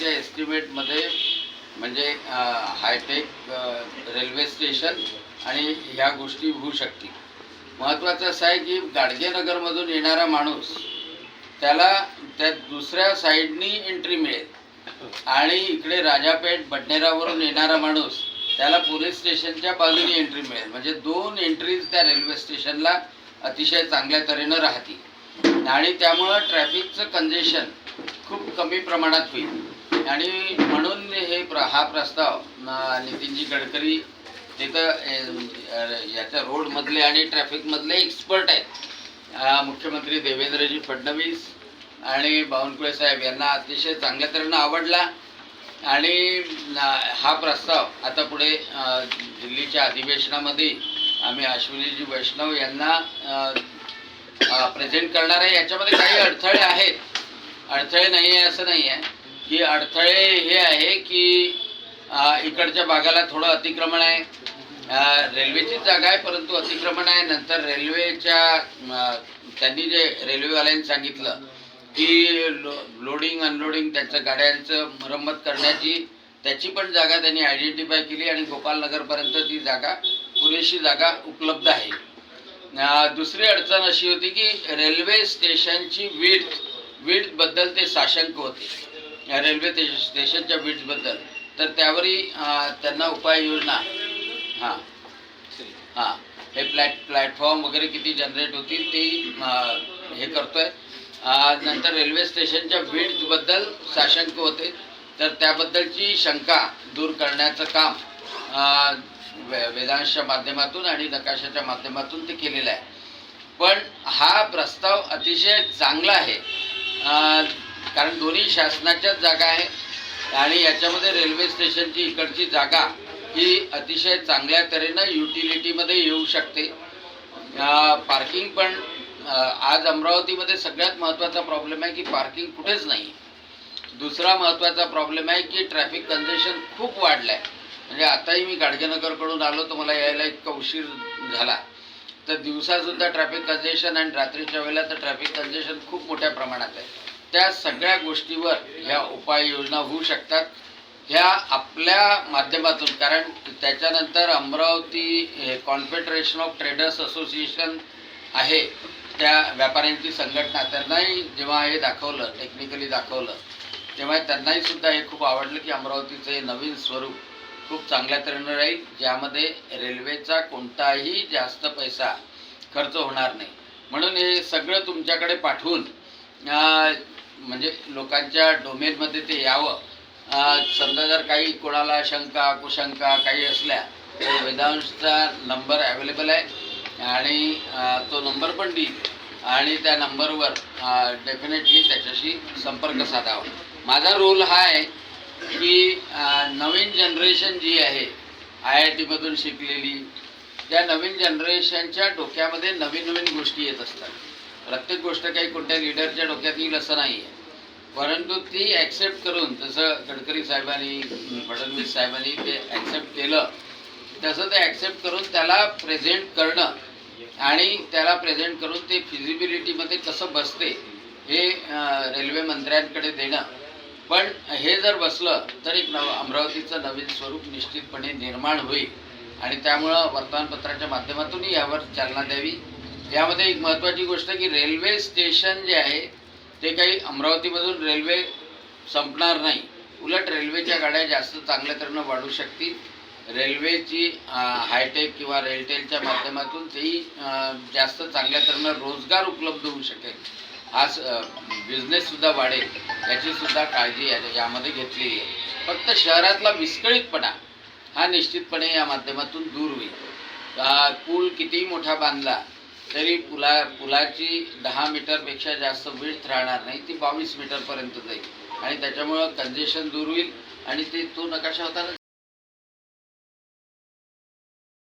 त्याच्या एस्टिमेटमध्ये म्हणजे hi tech railway station आणि ह्या गोष्टी होऊ शकतील. महत्त्वाचं असं आहे की गाडगेनगरमधून येणारा माणूस त्याला त्या दुसऱ्या साईडनी एंट्री मिळेल. आणि इकडे राजापेठ बडनेरावरून येणारा माणूस त्याला पोलीस स्टेशनच्या बाजूने एंट्री मिळेल. म्हणजे दोन एंट्रीज त्या रेल्वे स्टेशनला अतिशय चांगल्या तऱ्हेनं राहतील. आणि त्यामुळं ट्रॅफिकचं कंजेशन खूप कमी प्रमाणात होईल. आणि म्हणून हे प्र हा प्रस्ताव नितीनजी गडकरी ते तर याच्या रोडमधले आणि ट्रॅफिकमधले एक्सपर्ट आहेत. मुख्यमंत्री देवेंद्रजी फडणवीस आणि बावनकुळे साहेब यांना अतिशय चांगल्या तऱ्हेनं आवडला. आणि हा प्रस्ताव आता पुढे दिल्लीच्या अधिवेशनामध्ये आम्ही अश्विनीजी वैष्णव यांना प्रेझेंट करणार आहे. याच्यामध्ये काही अडथळे आहेत. अडथळे नाही आहे असं नाही आहे की अडथळे हे आहे की इकडच्या भागाला थोडं अतिक्रमण आहे. रेल्वेचीच रेल्वेची जागा आहे परंतु अतिक्रमण आहे. नंतर रेल्वेच्या त्यांनी जे रेल्वेवाल्यांनी सांगितलं की लो लोडिंग अनलोडिंग त्यांचं गाड्यांचं मरम्मत करण्याची त्याची पण जागा त्यांनी आयडेंटिफाय केली आणि गोपालनगरपर्यंत ती जागा पुरेशी जागा उपलब्ध आहे. दुसरी अडचण अशी होती की रेल्वे स्टेशनची विड्थ विड्थबद्दल ते साशंक होते. रेल्वे ते- स्टेशनच्या विड्थबद्दल तर त्यावरही त्यांना उपाययोजना. हां. हां. हे प्लॅट प्लॅटफॉर्म वगैरे किती जनरेट होतील ते हे करतोय. नंतर रेल्वे स्टेशनच्या विड्थबद्दल साशंक होते. तर त्याबद्दलची शंका दूर करण्याचं काम वे वेदांशच्या माध्यमातून आणि नकाशाच्या माध्यमातून ते केलेलं आहे. पण हा प्रस्ताव अतिशय चांगला आहे. कारण दोन्ही शासनाच्याच जागा आहे आणि याच्यामध्ये रेल्वे स्टेशनची इकडची जागा ही अतिशय चांगल्या तऱ्हेनं युटिलिटीमध्ये येऊ शकते. पार्किंग पण आज अमरावतीमध्ये सगळ्यात महत्त्वाचा प्रॉब्लेम आहे की पार्किंग कुठेच नाही. दुसरा महत्त्वाचा प्रॉब्लेम आहे की ट्रॅफिक कंजेशन खूप वाढलं आहे म्हणजे आताही मी गाडगेनगरकडून आलो तर मला यायला इतका उशीर झाला. तर दिवसासुद्धा ट्रॅफिक कंजेशन आणि रात्रीच्या वेळेला तर ट्रॅफिक कंजेशन खूप मोठ्या प्रमाणात आहे. त्या सगळ्या गोष्टीवर ह्या उपाययोजना होऊ शकतात. ह्या आपल्या माध्यमातून कारण त्याच्यानंतर Amravati confederation of traders association आहे. त्या व्यापाऱ्यांची संघटना त्यांनाही जेव्हा हे दाखवलं टेक्निकली दाखवलं तेव्हा त्यांनाही सुद्धा हे खूप आवडलं की अमरावतीचं हे नवीन स्वरूप खूप चांगल्या तऱ्हेनं राहील ज्यामध्ये रेल्वेचा कोणताही जास्त पैसा खर्च होणार नाही. म्हणून हे सगळं तुमच्याकडे पाठवून म्हणजे लोकांच्या डोमेनमध्ये ते यावं. समजा जर काही कोणाला शंका कुशंका काही असल्या तर वेदांशचा नंबर अवेलेबल आहे. आणि तो नंबर पण देईल. आणि त्या नंबरवर डेफिनेटली त्याच्याशी संपर्क साधावा. माझा रोल हा आहे की नवीन जनरेशन जी आहे आय आय टीमधून शिकलेली त्या नवीन जनरेशनच्या डोक्यामध्ये नवीन नवीन गोष्टी येत असतात. प्रत्येक गोष्ट काही कोणत्या लिडरच्या डोक्यात येईल असं नाही आहे परंतु ती ॲक्सेप्ट करून जसं गडकरी साहेबांनी फडणवीस साहेबांनी ते ॲक्सेप्ट केलं तसं ते ॲक्सेप्ट करून त्याला प्रेझेंट करणं आणि त्याला प्रेझेंट करून ते फिजिबिलिटीमध्ये कसं बसते हे रेल्वे मंत्र्यांकडे देणं. पण हे जर बसलं तर एक नव अमरावतीचं नवीन स्वरूप निश्चितपणे निर्माण होईल. आणि त्यामुळं वर्तमानपत्राच्या माध्यमातूनही यावर चालना द्यावी. यामध्ये एक महत्त्वाची गोष्ट की रेल्वे स्टेशन जे आहे ते काही अमरावतीमधून रेल्वे संपणार नाही. उलट रेल्वेच्या गाड्या जास्त चांगल्या तऱ्हेनं वाढू शकतील. रेल्वेची हायटेक किंवा रेलटेलच्या माध्यमातून तेही जास्त चांगल्या तऱ्हेनं रोजगार उपलब्ध होऊ शकेल. हा बिझनेससुद्धा वाढेल याचीसुद्धा काळजी यामध्ये घेतलेली आहे. फक्त शहरातला विस्कळीतपणा हा निश्चितपणे या माध्यमातून दूर होईल. अं, पूल कितीही मोठा बांधला तरी पुला पुलाची दहा मीटरपेक्षा जास्त विड्थ राहणार नाही ती बावीस मीटरपर्यंत जाईल. आणि त्याच्यामुळं कंजेशन दूर होईल आणि ते तो नकाशा होता